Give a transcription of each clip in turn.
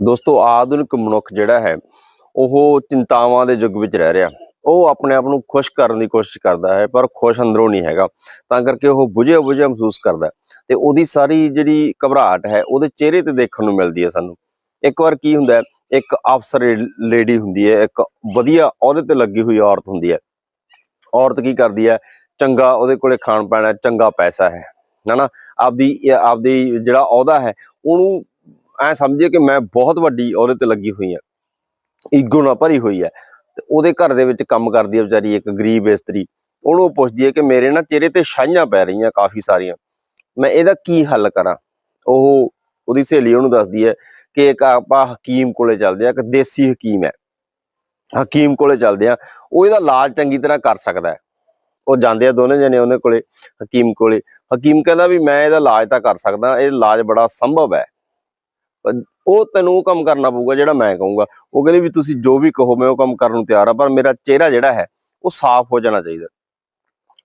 ਦੋਸਤੋ, ਆਧੁਨਿਕ ਮਨੁੱਖ ਜਿਹੜਾ ਹੈ, ਉਹ ਚਿੰਤਾਵਾਂ ਦੇ ਯੁੱਗ ਵਿੱਚ ਰਹਿ ਰਿਹਾ। ਉਹ ਆਪਣੇ ਆਪ ਨੂੰ ਖੁਸ਼ ਕਰਨ ਦੀ ਕੋਸ਼ਿਸ਼ ਕਰਦਾ ਹੈ, ਪਰ ਖੁਸ਼ ਅੰਦਰੋਂ ਨਹੀਂ ਹੈਗਾ। ਤਾਂ ਕਰਕੇ ਉਹ ਬੁਝਿਆ ਬੁਝਿਆ ਮਹਿਸੂਸ ਕਰਦਾ ਤੇ ਉਹਦੀ ਸਾਰੀ ਜਿਹੜੀ ਘਬਰਾਹਟ ਹੈ, ਉਹਦੇ ਚਿਹਰੇ ਤੇ ਦੇਖਣ ਨੂੰ ਮਿਲਦੀ ਹੈ ਸਾਨੂੰ। ਇੱਕ ਵਾਰ ਕੀ ਹੁੰਦਾ ਇੱਕ ਅਫਸਰ ਲੇਡੀ ਹੁੰਦੀ ਹੈ, ਇੱਕ ਵਧੀਆ ਅਹੁਦੇ ਤੇ ਲੱਗੀ ਹੋਈ ਔਰਤ ਹੁੰਦੀ ਹੈ। ਔਰਤ ਕੀ ਕਰਦੀ ਹੈ, ਚੰਗਾ ਉਹਦੇ ਕੋਲੇ ਖਾਣ ਪੈਣਾ ਚੰਗਾ ਪੈਸਾ ਹੈ। ਹਨਾ? ਆਪਦੀ ਆਪਦੀ ਜਿਹੜਾ ਅਹੁਦਾ ਹੈ, ਉਹਨੂੰ ਐ ਸਮਝੇ ਕਿ ਮੈਂ ਬਹੁਤ ਵੱਡੀ ਔਰਤ ਲੱਗੀ ਹੋਈ ਹਾਂ ਈਗੋ ਨਾਲ ਭਰੀ ਹੋਈ ਹੈ ਤੇ ਉਹਦੇ ਘਰ ਦੇ ਵਿੱਚ ਕੰਮ ਕਰਦੀ ਹੈ ਵਿਚਾਰੀ ਇੱਕ ਗਰੀਬ ਇਸਤਰੀ। ਉਹਨੂੰ ਪੁੱਛਦੀ ਹੈ ਕਿ ਮੇਰੇ ਨਾ ਚਿਹਰੇ ਤੇ ਛਾਈਆਂ ਪੈ ਰਹੀਆਂ ਕਾਫੀ ਸਾਰੀਆਂ। ਮੈਂ ਇਹਦਾ ਕੀ ਹੱਲ ਕਰਾਂ? ਉਹ ਉਹਦੀ ਸਹੇਲੀ ਉਹਨੂੰ ਦੱਸਦੀ ਹੈ ਕਿ ਇੱਕ ਆਪਾਂ ਹਕੀਮ ਕੋਲੇ ਚੱਲਦੇ ਆ, ਇੱਕ ਦੇਸੀ ਹਕੀਮ ਹੈ ਹਕੀਮ ਕੋਲੇ ਚੱਲਦੇ ਆ। ਉਹ ਇਹਦਾ ਇਲਾਜ ਚੰਗੀ ਤਰ੍ਹਾਂ ਕਰ ਸਕਦਾ ਹੈ ਉਹ ਜਾਂਦੇ ਆ ਦੋਨੇ ਜਣੇ ਉਹਨੇ ਕੋਲੇ, ਹਕੀਮ ਕੋਲੇ। ਹਕੀਮ ਕਹਿੰਦਾ ਵੀ ਮੈਂ ਇਹਦਾ ਇਲਾਜ ਤਾਂ ਕਰ ਸਕਦਾ, ਇਹ ਇਲਾਜ ਬੜਾ ਸੰਭਵ ਹੈ ਉਹ ਤੈਨੂੰ ਉਹ ਕੰਮ ਕਰਨਾ ਪਊਗਾ ਜਿਹੜਾ ਮੈਂ ਕਹੂੰਗਾ। ਉਹ ਕਹਿੰਦੇ ਵੀ ਤੁਸੀਂ ਜੋ ਵੀ ਕਹੋ ਮੈਂ ਉਹ ਕੰਮ ਕਰਨ ਨੂੰ ਤਿਆਰ ਆ, ਪਰ ਮੇਰਾ ਚਿਹਰਾ ਜਿਹੜਾ ਹੈ, ਉਹ ਸਾਫ਼ ਹੋ ਜਾਣਾ ਚਾਹੀਦਾ।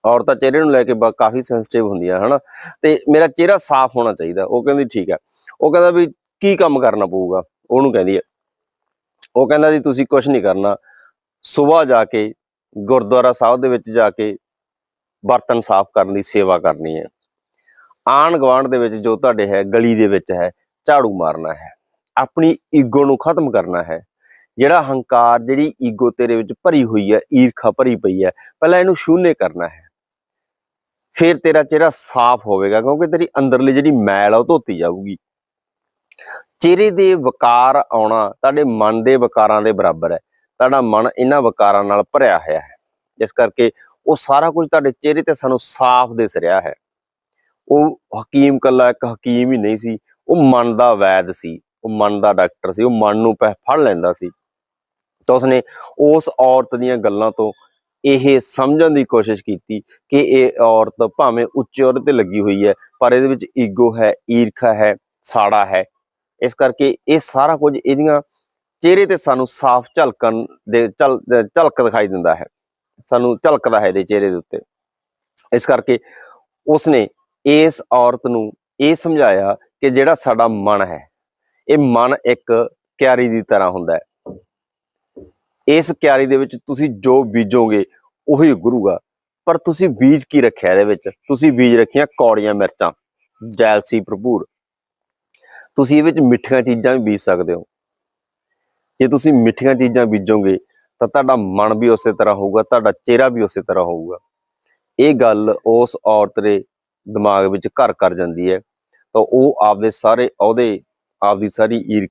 ਔਰਤਾਂ ਚਿਹਰੇ ਨੂੰ ਲੈ ਕੇ ਕਾਫੀ ਸੈਂਸਿਟਿਵ ਹੁੰਦੀਆਂ, ਹਨਾ? ਤੇ ਮੇਰਾ ਚਿਹਰਾ ਸਾਫ਼ ਹੋਣਾ ਚਾਹੀਦਾ। ਉਹ ਕਹਿੰਦੀ ਠੀਕ ਹੈ। ਉਹ ਕਹਿੰਦਾ ਵੀ ਕੀ ਕੰਮ ਕਰਨਾ ਪਊਗਾ? ਉਹਨੂੰ ਕਹਿੰਦੀ ਹੈ। ਉਹ ਕਹਿੰਦਾ ਜੀ ਤੁਸੀਂ ਕੁਝ ਨਹੀਂ ਕਰਨਾ। ਸਵੇਰ ਜਾ ਕੇ, ਗੁਰਦੁਆਰਾ ਸਾਹਿਬ ਦੇ ਵਿੱਚ ਜਾ ਕੇ ਬਰਤਨ ਸਾਫ਼ ਕਰਨ ਦੀ ਸੇਵਾ ਕਰਨੀ ਹੈ। ਆਣ ਗਵਾਂਢ ਦੇ ਵਿੱਚ ਜੋ ਤੁਹਾਡੇ ਹੈ, ਗਲੀ ਦੇ ਵਿੱਚ ਹੈ ਝਾੜੂ ਮਾਰਨਾ ਹੈ। ਆਪਣੀ ਈਗੋ ਨੂੰ ਖਤਮ ਕਰਨਾ ਹੈ। ਜਿਹੜਾ ਹੰਕਾਰ, ਜਿਹੜੀ ਈਗੋ ਤੇਰੇ ਵਿੱਚ ਭਰੀ ਹੋਈ ਹੈ, ਈਰਖਾ ਭਰੀ ਪਈ ਹੈ, ਪਹਿਲਾਂ ਇਹਨੂੰ ਸ਼ੂਨਯ ਕਰਨਾ ਹੈ। ਫਿਰ ਤੇਰਾ ਚਿਹਰਾ ਸਾਫ਼ ਹੋਵੇਗਾ, ਕਿਉਂਕਿ ਤੇਰੀ ਅੰਦਰਲੀ ਜਿਹੜੀ ਮੈਲ ਆ ਉਹ ਧੋਤੀ ਜਾਊਗੀ। ਚਿਹਰੇ ਦੇ ਵਕਾਰ ਆਉਣਾ ਤੁਹਾਡੇ ਮਨ ਦੇ ਵਕਾਰਾਂ ਦੇ ਬਰਾਬਰ ਹੈ। ਤੁਹਾਡਾ ਮਨ ਇਹਨਾਂ ਵਕਾਰਾਂ ਨਾਲ ਭਰਿਆ ਹੋਇਆ ਹੈ। ਇਸ ਕਰਕੇ ਉਹ ਸਾਰਾ ਕੁਝ ਤੁਹਾਡੇ ਚਿਹਰੇ ਤੇ ਸਾਨੂੰ ਸਾਫ਼ ਦਿਸ ਰਿਹਾ ਹੈ। ਉਹ ਹਕੀਮ ਕੱਲਾ ਇੱਕ ਹਕੀਮ ਹੀ ਨਹੀਂ ਸੀ। ਉਹ ਮਨ ਦਾ ਵੈਦ ਸੀ, ਉਹ ਮਨ ਦਾ ਡਾਕਟਰ ਸੀ, ਉਹ ਮਨ ਨੂੰ ਪਹਿ, ਫੜ ਲੈਂਦਾ ਸੀ। ਤਾਂ ਉਸਨੇ ਉਸ ਔਰਤ ਦੀਆਂ ਗੱਲਾਂ ਤੋਂ ਇਹ ਸਮਝਣ ਦੀ ਕੋਸ਼ਿਸ਼ ਕੀਤੀ ਕਿ ਇਹ ਔਰਤ ਭਾਵੇਂ ਉੱਚੇ ਅਹੁਦੇ ਤੇ ਲੱਗੀ ਹੋਈ ਹੈ, ਪਰ ਇਹਦੇ ਵਿੱਚ ਈਗੋ ਹੈ, ਈਰਖਾ ਹੈ, ਸਾੜਾ ਹੈ। ਇਸ ਕਰਕੇ ਇਹ ਸਾਰਾ ਕੁਝ ਇਹਦੀਆਂ ਚਿਹਰੇ ਤੇ ਸਾਨੂੰ ਸਾਫ਼ ਝਲਕਣ ਦੇ, ਝਲ ਝਲਕ ਦਿਖਾਈ ਦਿੰਦਾ ਹੈ। ਸਾਨੂੰ ਝਲਕਦਾ ਹੈ ਇਹਦੇ ਚਿਹਰੇ ਦੇ ਉੱਤੇ। ਇਸ ਕਰਕੇ ਉਸਨੇ ਇਸ ਔਰਤ ਨੂੰ ਇਹ ਸਮਝਾਇਆ ਕਿ ਜਿਹੜਾ ਸਾਡਾ ਮਨ ਹੈ, ਇਹ ਮਨ ਇੱਕ ਕਿਆਰੀ ਦੀ ਤਰ੍ਹਾਂ ਹੁੰਦਾ ਹੈ। ਇਸ ਕਿਆਰੀ ਦੇ ਵਿੱਚ ਤੁਸੀਂ ਜੋ ਬੀਜੋਗੇ, ਉਹੀ ਉਗਰੂਗਾ। ਪਰ ਤੁਸੀਂ ਬੀਜ ਕੀ ਰੱਖਿਆ ਇਹਦੇ ਵਿੱਚ? ਤੁਸੀਂ ਬੀਜ ਰੱਖੀਆਂ ਕੌੜੀਆਂ ਮਿਰਚਾਂ ਜੈਲਸੀ ਭਰਪੂਰ। ਤੁਸੀਂ ਇਹ ਵਿੱਚ ਮਿੱਠੀਆਂ ਚੀਜ਼ਾਂ ਵੀ ਬੀਜ ਸਕਦੇ ਹੋ। ਜੇ ਤੁਸੀਂ ਮਿੱਠੀਆਂ ਚੀਜ਼ਾਂ ਬੀਜੋਗੇ, ਤਾਂ ਤੁਹਾਡਾ ਮਨ ਵੀ ਉਸੇ ਤਰ੍ਹਾਂ ਹੋਊਗਾ, ਤੁਹਾਡਾ ਚਿਹਰਾ ਵੀ ਉਸੇ ਤਰ੍ਹਾਂ ਹੋਊਗਾ। ਇਹ ਗੱਲ ਉਸ ਔਰਤ ਦੇ ਦਿਮਾਗ ਵਿੱਚ ਘਰ ਕਰ ਜਾਂਦੀ ਹੈ। ਤਾਂ ਉਹ ਆਪਦੇ ਸਾਰੇ ਅਹੁਦੇ ਆਪਦੀ ਸਾਰੀ ਈਰ